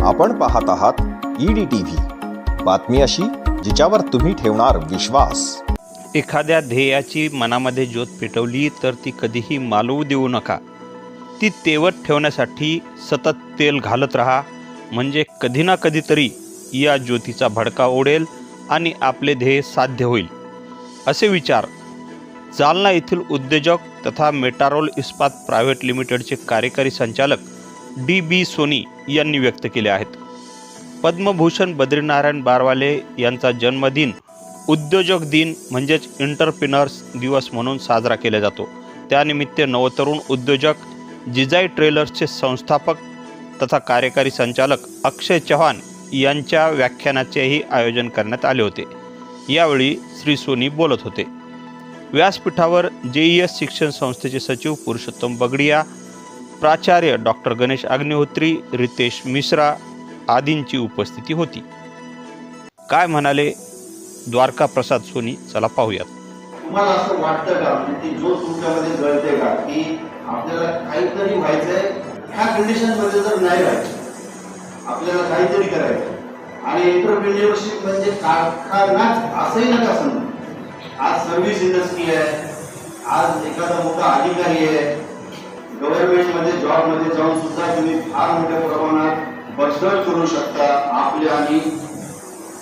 आपण पाहत आहात ईडी टीव्ही बातमी अशी जिच्यावर तुम्ही ठेवणार विश्वास. एखाद्या ध्येयाची मनामध्ये ज्योत पेटवली तर ती कधीही मालवू देऊ नका. ती तेवत ठेवण्यासाठी सतत तेल घालत राहा. म्हणजे कधी ना कधीतरी या ज्योतीचा भडका ओढेल आणि आपले ध्येय साध्य होईल. असे विचार जालना येथील उद्योजक तथा मेटारोल इस्पात प्रायव्हेट लिमिटेडचे कार्यकारी संचालक डी बी सोनी यांनी व्यक्त केले आहेत. पद्मभूषण बद्रीनारायण बारवाले यांचा जन्मदिन उद्योजक दिन म्हणजेच इंटरप्रिनर्स दिवस म्हणून साजरा केला जातो. त्यानिमित्त नवतरुण उद्योजक जिजाई ट्रेलर्सचे संस्थापक तथा कार्यकारी संचालक अक्षय चव्हाण यांच्या व्याख्यानाचेही आयोजन करण्यात आले होते. यावेळी श्री सोनी बोलत होते. व्यासपीठावर जे ई एस शिक्षण संस्थेचे सचिव पुरुषोत्तम बगडिया प्राचार्य डॉक्टर गणेश अग्निहोत्री रितेश मिश्रा आदींची उपस्थिती होती. काय म्हणाले द्वारका प्रसाद सोनी? चला पाहूयात. तुम्हाला असं वाटतं का? म्हणजे जो तुमच्यामध्ये गळते का? की आपल्याला काहीतरी व्हायचंय? ह्या कंडिशनमध्ये जर नाही व्हायचं. आपल्याला काहीतरी करायचं आणि एंटरप्रिन्युअरशिप म्हणजे कारखानाच असंही नका समजू. आज सर्व्हिस इंडस्ट्री आहे. आज एखादा मोठा अधिकारी आहे. गव्हर्नमेंटमध्ये जॉबमध्ये जाऊन सुद्धा तुम्ही फार मोठ्या प्रमाणात बदल करू शकता आपल्या आणि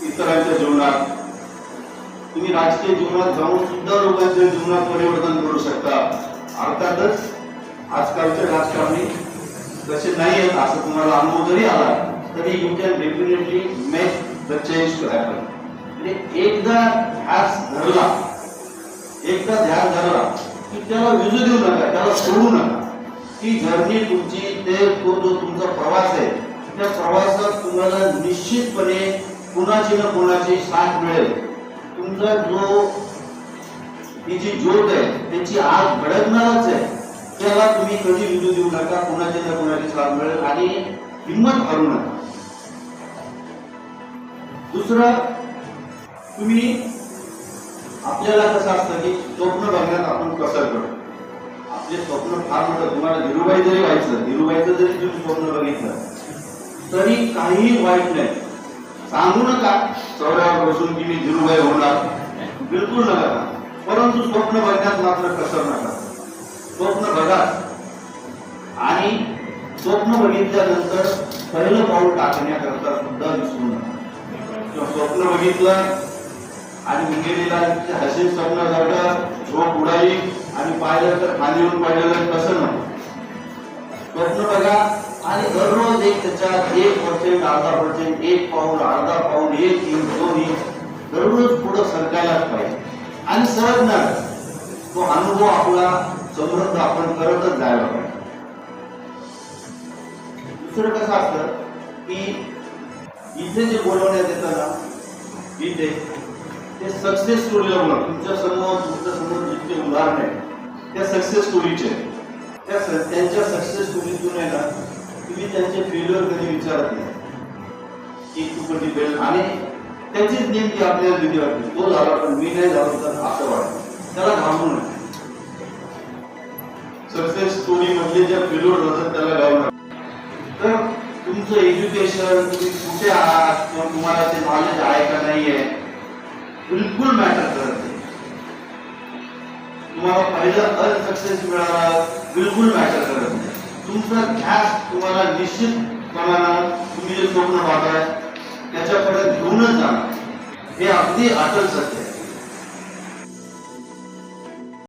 इतरांच्या जीवनात. तुम्ही राजकीय जीवनात जाऊन सुद्धा लोकांच्या जीवनात परिवर्तन करू शकता. अर्थातच आजकालचे राजकारणी तसे नाही आहेत असं तुम्हाला अनुभव जरी आला तरी you can definitely make the change to happen म्हणजे एकदा ध्यास धरला एकदा ध्यास धरला की त्याला विजू देऊ नका त्याला सोडू नका. ती जर्नी तुमची ते तो जो तुमचा प्रवास आहे. त्या प्रवासात तुम्हाला निश्चितपणे कुणाची ना कुणाची साथ मिळेल. तुमचा जो ही जी ज्योत आहे त्याची आग भडकणारच आहे. त्याला तुम्ही कधी विजू देऊ नका कुणाची ना कुणाची साथ मिळेल आणि हिंमत हरू नका. दुसरं तुम्ही आपल्याला कसं असतं की स्वप्न बघण्यात आपण कसर करतो. जे स्वप्न फार मोठं तुम्हाला धीरुबाई जरी व्हायचं धीरुबाईचं जरी तुम्ही स्वप्न बघितलं तरी काहीही वाईट नाही. सांगू नका चौऱ्यावर बसून की मी धीरुबाई होणार. बिलकुल नका. परंतु स्वप्न बघण्यात मात्र कसर नका. स्वप्न बघा. आणि स्वप्न बघितल्यानंतर पहिलं पाऊल टाकण्याकरता सुद्धा विसरू नका. किंवा स्वप्न बघितलं आणि मुंगेरीला हसीन स्वप्न झालं झोप उडाई आणि पाहिलं तर खाली येऊन पाहिलेलं कसं स्वप्न बघा आणि दररोज एक त्याच्यात एक पर्सेंट अर्धा पर्सेंट एक पाऊल अर्धा पाऊल एक इंच दोन इंच दररोज पुढं सरकायलाच पाहिजे. आणि सहज ना तो अनुभव आपला समृद्ध आपण करतच जायला पाहिजे. दुसरं कसं असतं की इथे जे बोलवण्यात येतं ना इथे हे सक्सेस स्टोरीला बोला तुमच्यासमोर तुमच्यासमोर जितके उदाहरण आहे त्या सक्सेस स्टोरीचे त्या त्यांच्या सक्सेस स्टोरीतून आहे ना तुम्ही त्यांचे फेल्युअर कधी विचारत नाही. एक तू कधी फेल आणि त्याचीच नेमकी आपल्याला भीती वाटते. तो झाला पण मी नाही झालो तर असं वाटतं. त्याला घाबरू नये सक्सेस स्टोरी मधले ज्या फेल्युअर होतात त्याला घाबरू तर तुमचं एज्युकेशन तुम्ही कुठे आहात किंवा तुम्हाला ते नॉलेज आहे का नाही आहे बिलकुल मॅटर करत नाही. तुम्हाला पहिलं अनसक्सेस मिळाला बिलकुल मॅटर करत नाही. तुमचा ध्यास तुम्हाला निश्चित प्रमाणात तुम्ही जे स्वप्न पाहताय त्याच्याकडे घेऊनच जाणार. हे अगदी अटल सत्य आहे.